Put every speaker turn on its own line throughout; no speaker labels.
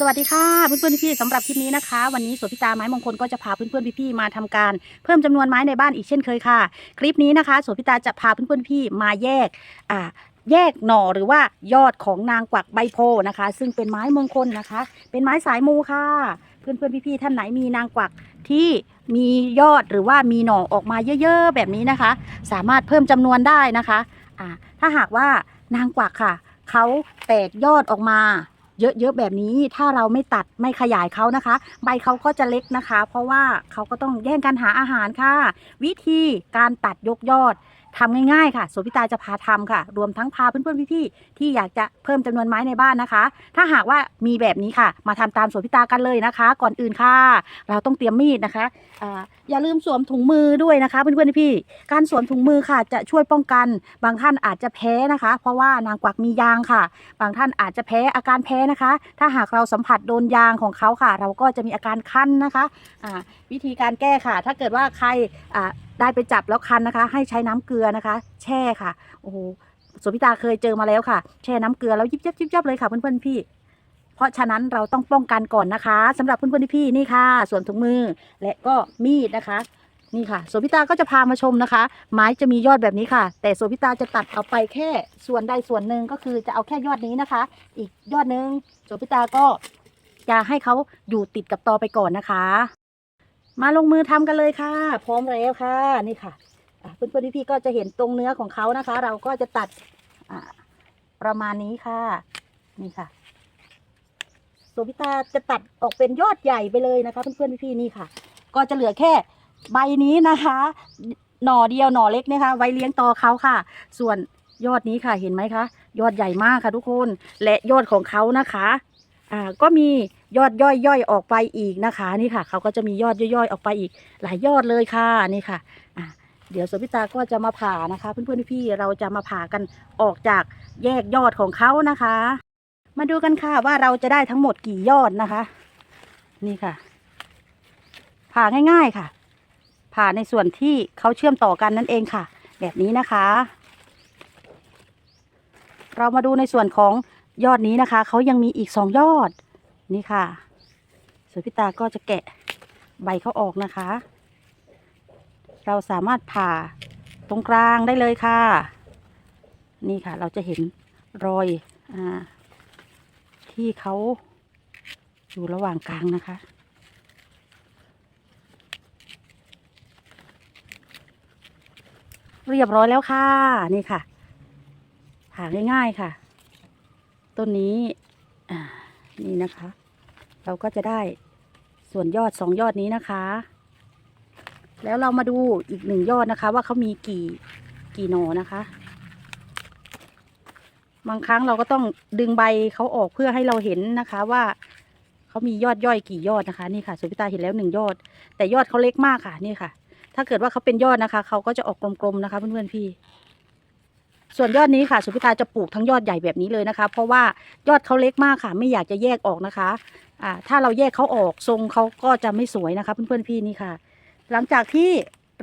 สวัสดีค่ะเพื่อนๆพี่ๆสำหรับคลิปนี้นะคะ วันนี้สวนพิตาไม้มงคลก็จะพาเพื่อนๆพี่ๆมาทำการเพิ่มจำนวนไม้ในบ้านอีกเช่นเคยค่ะ คลิปนี้นะคะสวนพิตาจะพาเพื่อนๆพี่ๆมาแยกอ่าแยกหน่อหรือว่ายอดของนางกวักใบโพนะคะ ซึ่งเป็นไม้มงคลนะคะ เป็นไม้สายมูค่ะ เพื่อนๆพี่ๆท่านไหนมีนางกวักที่มียอดหรือว่ามีหน่อออกมาเยอะ ๆ แบบนี้นะคะ สามารถเพิ่มจำนวนได้นะคะอ่าถ้าหากว่านางกวักค่ะเขาแตกยอดออกมา เยอะๆแบบนี้ถ้าเราไม่ตัดไม่ขยายเขานะคะ ใบเขาก็จะเล็กนะคะ เพราะว่าเขาก็ต้องแย่งกันหาอาหารค่ะ วิธีการตัดยกยอด ทำง่ายๆค่ะโสพิตาจะพาทำค่ะ รวมทั้งพาเพื่อนๆพี่ๆที่อยากจะเพิ่มจำนวนไม้ในบ้านนะคะ ถ้าหากว่ามีแบบนี้ค่ะ มาทำตามโสพิตากันเลยนะคะ ก่อนอื่นค่ะ เราต้องเตรียมมีดนะคะอ่าอย่าลืมสวมถุงมือด้วยนะคะเพื่อนๆพี่ๆการสวมถุงมือค่ะ จะช่วยป้องกัน บางท่านอาจจะแพ้นะคะ เพราะว่านางกวักมียางค่ะ บางท่านอาจจะแพ้อาการแพ้นะคะ ถ้าหากเราสัมผัสโดนยางของเขาค่ะ เราก็จะมีอาการคันนะคะอ่าวิธีการแก้ค่ะ ถ้าเกิดว่าใครอ่า ได้ไปจับแล้วคันนะคะ ให้ใช้น้ำเกลือนะคะ แช่ค่ะโอ้โหสุพิตาเคยเจอมาแล้วค่ะ แช่น้ำเกลือแล้วยิบยับยิบยับเลยค่ะเพื่อนๆพี่ เพราะฉะนั้นเราต้องป้องกันก่อนนะคะสำหรับเพื่อนๆพี่นี่ค่ะ ส่วนถุงมือและก็มีดนะคะนี่ค่ะโสพิตาก็จะพามาชมนะคะ ไม้จะมียอดแบบนี้ค่ะ แต่โสพิตาจะตัดเอาไปแค่ส่วนใดส่วนหนึ่งก็คือจะเอาแค่ยอดนี้นะคะ อีกยอดหนึ่งโสพิตาก็จะให้เขาอยู่ติดกับตอไปก่อนนะคะ มาลงมือทำกันเลยค่ะ พร้อมแล้วค่ะนี่ค่ะอะเพื่อนๆพี่ๆก็จะเห็นตรงเนื้อของเขานะคะ เราก็จะตัดประมาณนี้ค่ะ นี่ค่ะโสพิตาจะตัดออกเป็นยอดใหญ่ไปเลยนะคะ เพื่อนๆพี่ๆนี่ค่ะ ก็จะเหลือแค่ใบนี้นะคะ หน่อเดียวหน่อเล็กนะคะ ไว้เลี้ยงต่อเขาค่ะ ส่วนยอดนี้ค่ะเห็นไหมคะ ยอดใหญ่มากค่ะทุกคน และยอดของเขานะคะ อ่าก็มียอดย่อยย่อยๆออกไปอีกนะคะ นี่ค่ะ เขาก็จะมียอดย่อยๆออกไปอีก หลายยอดเลยค่ะนี่ค่ะอ่าเดี๋ยวสวนพิตาก็จะมาผ่านะคะ เพื่อนๆพี่ๆเราจะมาผ่ากันออกจากแยกยอดของเขานะคะ มาดูกันค่ะว่าเราจะได้ทั้งหมดกี่ยอดนะคะ นี่ค่ะ ผ่าง่ายๆค่ะ ผ่าในส่วนที่เขาเชื่อมต่อกันนั่นเองค่ะ แบบนี้นะคะ เรามาดูในส่วนของ ยอดนี้นะคะเขายังมีอีกสองยอดนี่ค่ะสุพิตาก็จะแกะใบเขาออกนะคะ เราสามารถผ่าตรงกลางได้เลยค่ะ นี่ค่ะ เราจะเห็นรอยอที่เขาอยู่ระหว่างกลางนะคะ เรียบร้อยแล้วค่ะ นี่ค่ะผ่าง่ายๆค่ะ ต้นนี้นี่นะคะ เราก็จะได้ส่วนยอดสองยอดนี้นะคะ แล้วเรามาดูอีกหนึ่งยอดนะคะ ว่าเขามีกี่กี่หนอนะคะ บางครั้งเราก็ต้องดึงใบเขาออกเพื่อให้เราเห็นนะคะว่าเขามียอดย่อยกี่ยอดนะคะนี่ค่ะสุพิตาเห็นแล้วหนึ่งยอด แต่ยอดเขาเล็กมากค่ะนี่ค่ะ ถ้าเกิดว่าเขาเป็นยอดนะคะเขาก็จะออกกลมๆนะคะเพื่อนๆพี่ ส่วนยอดนี้ค่ะสุพิตาจะปลูกทั้งยอดใหญ่แบบนี้เลยนะคะ เพราะว่ายอดเขาเล็กมากค่ะ ไม่อยากจะแยกออกนะคะอ่าถ้าเราแยกเขาออกทรงเขาก็จะไม่สวยนะคะ เพื่อนๆพี่นี่ค่ะ หลังจากที่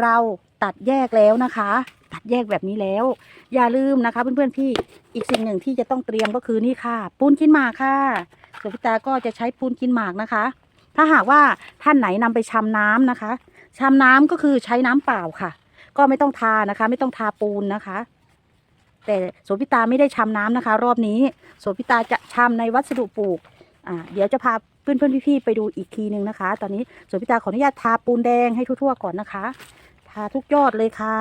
เราตัดแยกแล้วนะคะ ตัดแยกแบบนี้แล้ว อย่าลืมนะคะ เพื่อนๆพี่อีกสิ่งหนึ่งที่จะต้องเตรียมก็คือนี่ค่ะ ปูนกินหมากค่ะสุพิตาก็จะใช้ปูนกินหมากนะคะ ถ้าหากว่าท่านไหนนำไปชำน้ำนะคะชำน้ำก็คือใช้น้ำเปล่าค่ะ ก็ไม่ต้องทานะคะ ไม่ต้องทาปูนนะคะ แต่โสพิตาไม่ได้ชำน้ำนะคะ รอบนี้โสพิตาจะชำในวัสดุปลูกอ่าเดี๋ยวจะพาเพื่อนๆพี่ๆไปดูอีกทีหนึ่งนะคะ ตอนนี้โสพิตาขออนุญาตทาปูนแดงให้ทั่วๆก่อนนะคะ ทาทุกยอดเลยค่ะ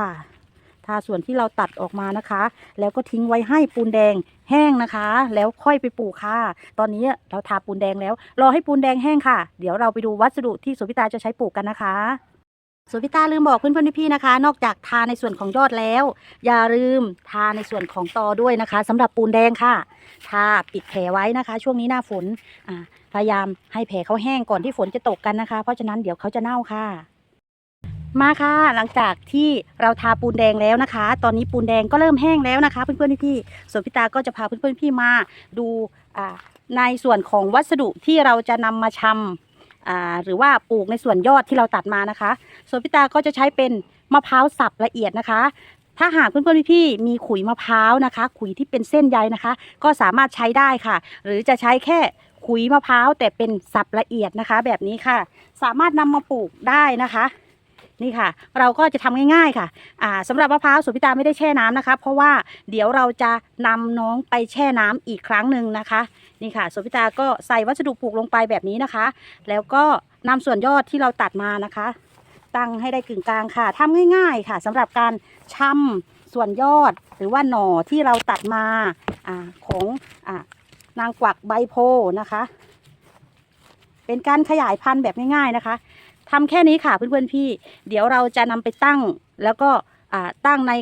ทาส่วนที่เราตัดออกมานะคะ แล้วก็ทิ้งไว้ให้ปูนแดงแห้งนะคะ แล้วค่อยไปปลูกค่ะ ตอนนี้เราทาปูนแดงแล้ว รอให้ปูนแดงแห้งค่ะ เดี๋ยวเราไปดูวัสดุที่โสพิตาจะใช้ปลูกกันนะคะ โสพิตาลืมบอกเพื่อนๆพี่ๆนะคะ นอกจากทาในส่วนของยอดแล้ว อย่าลืมทาในส่วนของตอด้วยนะคะสำหรับปูนแดงค่ะทาปิดแผลไว้นะคะ ช่วงนี้หน้าฝนพยายามให้แผลเขาแห้งก่อนที่ฝนจะตกกันนะคะ เพราะฉะนั้นเดี๋ยวเขาจะเน่าค่ะ มาค่ะหลังจากที่เราทาปูนแดงแล้วนะคะ ตอนนี้ปูนแดงก็เริ่มแห้งแล้วนะคะ เพื่อนๆพี่ๆส่วนพี่ตาก็จะพาเพื่อนๆพี่มาดูในส่วนของวัสดุที่เราจะนำมาชำอ่า หรือว่าปลูกในส่วนยอดที่เราตัดมานะคะส่วนพี่ตาก็จะใช้เป็นมะพร้าวสับละเอียดนะคะ ถ้าหากเพื่อนๆพี่ๆมีขุยมะพร้าวนะคะ ขุยที่เป็นเส้นใยนะคะ ก็สามารถใช้ได้ค่ะ หรือจะใช้แค่ขุยมะพร้าวแต่เป็นสับละเอียดนะคะ แบบนี้ค่ะ สามารถนำมาปลูกได้นะคะ นี่ค่ะ เราก็จะทำง่ายๆค่ะอ่าสำหรับมะพร้าวสุพิตาไม่ได้แช่น้ำนะคะ เพราะว่าเดี๋ยวเราจะนำน้องไปแช่น้ำอีกครั้งหนึ่งนะคะ นี่ค่ะสุพิตาก็ใส่วัสดุปลูกลงไปแบบนี้นะคะ แล้วก็นำส่วนยอดที่เราตัดมานะคะ ตั้งให้ได้กึ่งกลางค่ะทำง่ายๆค่ะสำหรับการชำส่วนยอดหรือว่าหน่อที่เราตัดมาอาของอานางกวักใบโพนะคะ เป็นการขยายพันธุ์แบบง่ายๆนะคะ ทำแค่นี้ค่ะเพื่อนๆพี่ เดี๋ยวเราจะนำไปตั้งแล้วก็ตั้งใน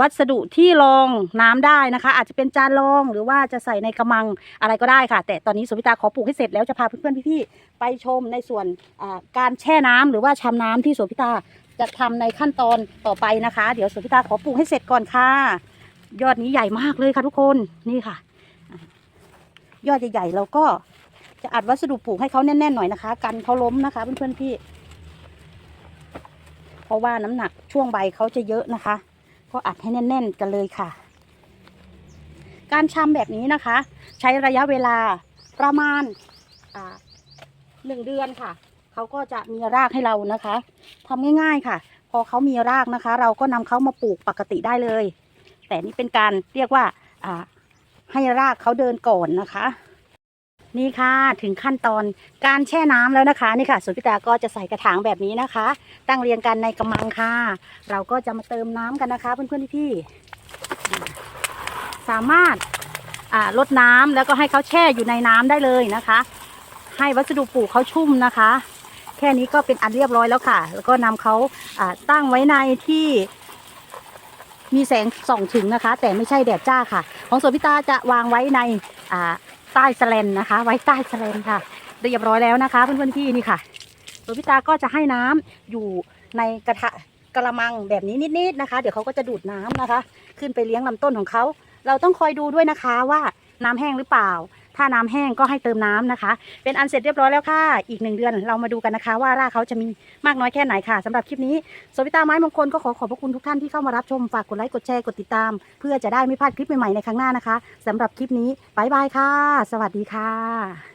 วัสดุที่รองน้ำได้นะคะ อาจจะเป็นจานรองหรือว่าจะใส่ในกระมังอะไรก็ได้ค่ะ แต่ตอนนี้สุพิตาขอปลูกให้เสร็จแล้วจะพาเพื่อนๆพี่ๆไปชมในส่วนการแช่น้ำหรือว่าชำน้ำที่สุพิตาจะทำในขั้นตอนต่อไปนะคะ เดี๋ยวสุพิตาขอปลูกให้เสร็จก่อนค่ะ ยอดนี้ใหญ่มากเลยค่ะทุกคนนี่ค่ะอะยอดใหญ่ๆเราก็ จะอัดวัสดุปลูกให้เขาแน่นๆหน่อยนะคะ กันเขาล้มนะคะเพื่อนๆพี่ เพราะว่าน้ำหนักช่วงใบเขาจะเยอะนะคะ ก็อัดให้แน่น ๆ กันเลยค่ะ การชำแบบนี้นะคะ ใช้ระยะเวลาประมาณหนึ่งเดือนค่ะเขาก็จะมีรากให้เรานะคะทำง่ายๆค่ะ พอเขามีรากนะคะ เราก็นำเขามาปลูกปกติได้เลย แต่นี่เป็นการเรียกว่าให้รากเขาเดินก่อนนะคะ นี่ค่ะถึงขั้นตอนการแช่น้ำแล้วนะคะนี่ค่ะสุพิตาก็จะใส่กระถางแบบนี้นะคะ ตั้งเรียงกันในกระมังค่ะ เราก็จะมาเติมน้ำกันนะคะ เพื่อนๆพี่ๆสามารถลดน้ำแล้วก็ให้เขาแช่อยู่ในน้ำได้เลยนะคะ ให้วัสดุปลูกเขาชุ่มนะคะ แค่นี้ก็เป็นอันเรียบร้อยแล้วค่ะ แล้วก็นำเขาอ่าตั้งไว้ในที่มีแสงส่องถึงนะคะ แต่ไม่ใช่แดดจ้าค่ะ ของสวนพิตาจะวางไว้ในอ่า ใต้สแลนนะคะ ไว้ใต้สแลนค่ะเรียบร้อยแล้วนะคะ เพื่อนๆพี่นี่ค่ะสวนพิตาก็จะให้น้ำอยู่ในกระทะกระมังแบบนี้นิดๆนะคะ เดี๋ยวเขาก็จะดูดน้ำนะคะ ขึ้นไปเลี้ยงลำต้นของเขา เราต้องคอยดูด้วยนะคะว่าน้ำแห้งหรือเปล่า ถ้าน้ำแห้งก็ให้เติมน้ำนะคะ เป็นอันเสร็จเรียบร้อยแล้วค่ะ อีกหนึ่งเดือนเรามาดูกันนะคะ ว่ารากเขาจะมีมากน้อยแค่ไหนค่ะสำหรับคลิปนี้สวิตาไม้มงคลก็ขอขอบพระคุณทุกท่านที่เข้ามารับชมฝากกดไลค์กดแชร์กดติดตาม เพื่อจะได้ไม่พลาดคลิปใหม่ๆในครั้งหน้านะคะสำหรับคลิปนี้บายบายค่ะ สวัสดีค่ะ